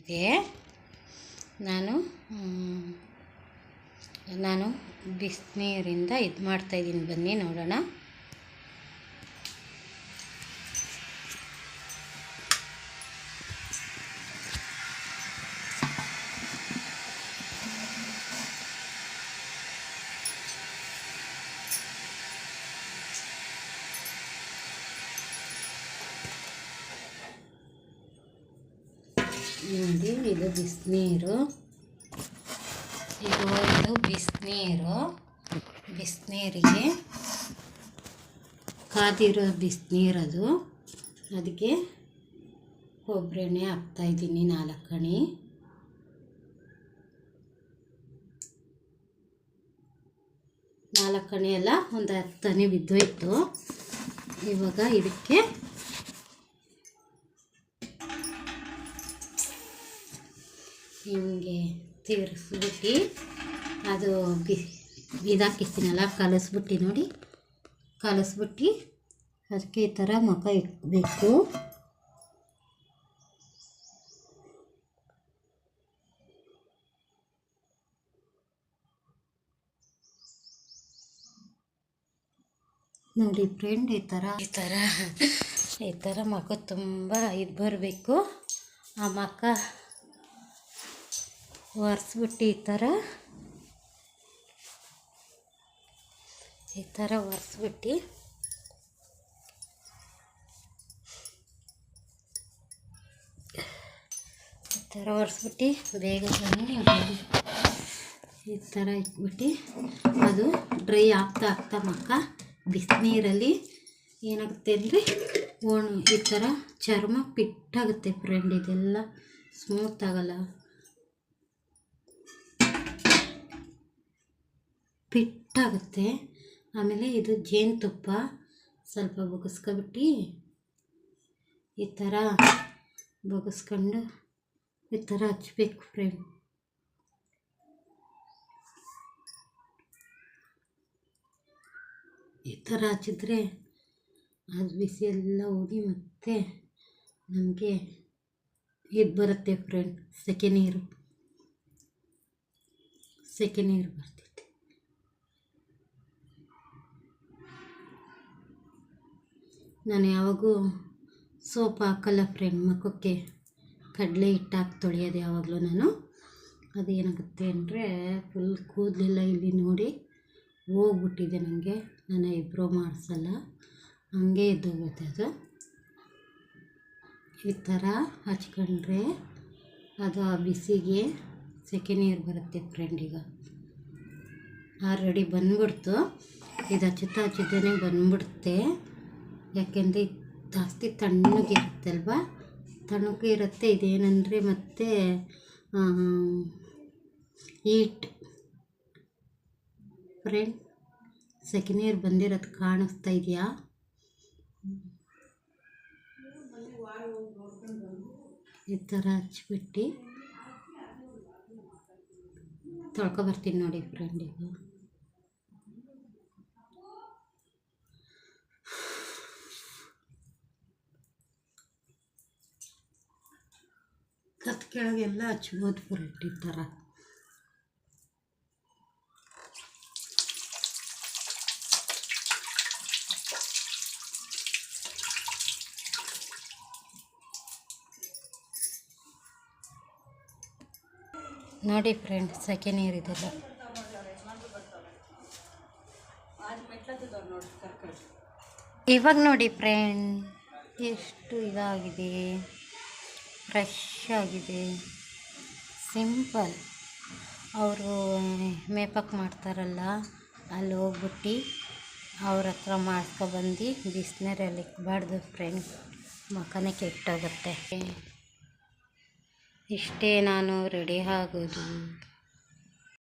ಇದೆ. ನಾನು ನಾನು ಬಿಸಿನೀರಿಂದ ಇದು ಮಾಡ್ತಾಯಿದ್ದೀನಿ ಬನ್ನಿ ನೋಡೋಣ. ನೋಡಿ ಇದು ಬಿಸಿನೀರು. ಇದು ಇದು ಬಿಸಿನೀರು. ಬಿಸಿನೀರಿಗೆ ಕಾದಿರೋ ಬಿಸಿನೀರದು ಅದಕ್ಕೆ ಕೊಬ್ಬರೆಣ್ಣೆ ಹಾಕ್ತಾಯಿದ್ದೀನಿ ನಾಲ್ಕು ಕಣಿ ನಾಲ್ಕು ಎಲ್ಲ ಒಂದು ಹತ್ತು ಬಿದ್ದೋಯ್ತು ಇವಾಗ ಇದಕ್ಕೆ ಹಿಂಗೆ ತಿರ್ಸ್ಬಿಟ್ಟು ಅದು ಬಿ ಇದಾಕಿರ್ತೀನಲ್ಲ, ಕಲಸ್ಬಿಟ್ಟು ನೋಡಿ. ಕಲಸ್ಬಿಟ್ಟು ಅದಕ್ಕೆ ಈ ಥರ ಮುಖ ಇಕ್ಕಬೇಕು ನೋಡಿ ಫ್ರೆಂಡ್, ಈ ಥರ ಈ ಥರ ಈ ಥರ ಮಕ್ಕ ತುಂಬ ಇದು ಬರಬೇಕು. ಆ ಮುಖ ಒರೆಸ್ಬಿಟ್ಟು ಈ ಥರ. ಈ ಥರ ಒರೆಸ್ಬಿಟ್ಟು. ಈ ಥರ ಒರೆಸ್ಬಿಟ್ಟು ಬೇಗ ಈ ಥರ ಇಟ್ಬಿಟ್ಟು ಅದು ಡ್ರೈ ಆಗ್ತಾ ಆಗ್ತಾ ಮಕ್ಕ ಬಿಸಿನೀರಲ್ಲಿ ಏನಾಗುತ್ತೆ ಅಂದರೆ ಒಣ ಈ ಥರ ಚರ್ಮ ಪಿಟ್ಟಾಗುತ್ತೆ ಫ್ರೆಂಡ್ ಇದೆಲ್ಲ ಸ್ಮೂತ್ ಆಗಲ್ಲ. ಪಿಟ್ಟಾಗುತ್ತೆ. ಆಮೇಲೆ ಇದು ಜೇನುತುಪ್ಪ. ಸ್ವಲ್ಪ ಬೊಗಸ್ಕೊಬಿಟ್ಟು ಈ ಥರ ಬೊಗಸ್ಕೊಂಡು ಈ ಥರ ಹಚ್ಬೇಕು ಫ್ರೆಂಡ್. ಈ ಥರ ಹಚ್ಚಿದ್ರೆ ಅದು ಬಿಸಿ ಎಲ್ಲ ಹೋಗಿ ಮತ್ತೆ ನಮಗೆ ಇದು ಬರುತ್ತೆ ಫ್ರೆಂಡ್, ಸೆಕೆ ನೀರು. ಸೆಕೆ ನೀರು ಬರ್ತೈತೆ. ನಾನು ಯಾವಾಗೂ ಸೋಪ್ ಹಾಕಲ್ಲ ಫ್ರೆಂಡ್ ಮುಖಕ್ಕೆ ಕಡಲೆ ಹಿಟ್ಟು ಹಾಕಿ ತೊಳೆಯೋದು ಯಾವಾಗಲೂ ನಾನು. ಅದೇನಾಗುತ್ತೆ ಅಂದರೆ ಫುಲ್ ಕೂದಲೆಲ್ಲ ಇಲ್ಲಿ ನೋಡಿ ಹೋಗ್ಬಿಟ್ಟಿದೆ ನನಗೆ. ನಾನು ಐಬ್ರೋ ಮಾಡಿಸಲ್ಲ. ಹಂಗೆ ಇದ್ದೋಗುತ್ತೆ ಅದು. ಈ ಥರ ಹಚ್ಕೊಂಡ್ರೆ ಅದು ಆ ಬಿಸಿಗೆ ಸೆಕೆ ನೀರು ಬರುತ್ತೆ ಫ್ರೆಂಡ್ ಈಗ. ಆಲ್ರೆಡಿ ಬಂದ್ಬಿಡ್ತು. ಇದು ಹಚ್ಚುತ್ತಾ ಹಚ್ಚಿದ್ದೇನೆ ಬಂದ್ಬಿಡುತ್ತೆ. ಯಾಕೆಂದರೆ ಜಾಸ್ತಿ ತಣ್ಣಗಿರುತ್ತೆ ಅಲ್ವಾ ತಣ್ಣಗೆ ಇರುತ್ತೆ. ಇದೇನೆಂದರೆ ಮತ್ತೆ ಈಟ್ ಫ್ರೆಂಡ್ ಸೆಕೆಂಡ್ ಇಯರ್ ಬಂದಿರೋದು ಕಾಣಿಸ್ತಾ ಇದೆಯಾ? ಈ ಥರ ಹಚ್ಬಿಟ್ಟು ತೊಳ್ಕೊಬರ್ತೀನಿ ನೋಡಿ ಫ್ರೆಂಡ್ ಈಗ. ಕತ್ ಕೆಳಗೆಲ್ಲ ಈ ಥರ ನೋಡಿ ಫ್ರೆಂಡ್ ಸೆಕೆ ನೀರಿದೆಲ್ಲ. ಇವಾಗ ನೋಡಿ ಫ್ರೆಂಡ್ ಎಷ್ಟು ಇದಾಗಿದೆ. ಫ್ರೆಶ್ ಆಗಿದೆ ಸಿಂಪಲ್. ಅವರು ಮೇಪಕ್ ಮಾಡ್ತಾರಲ್ಲ, ಅಲ್ಲಿ ಹೋಗ್ಬಿಟ್ಟು ಅವ್ರ ಹತ್ರ ಮಾಡ್ಕೊಬಂದು ಬಿಸಿನೀರಲ್ಲಿ ಇಕ್ಬಾರ್ದು ಫ್ರೆಂಡ್ ಮುಖನೇ ಕೆಟ್ಟೋಗುತ್ತೆ. ಇಷ್ಟೇ ನಾನು ರೆಡಿ ಆಗೋದು.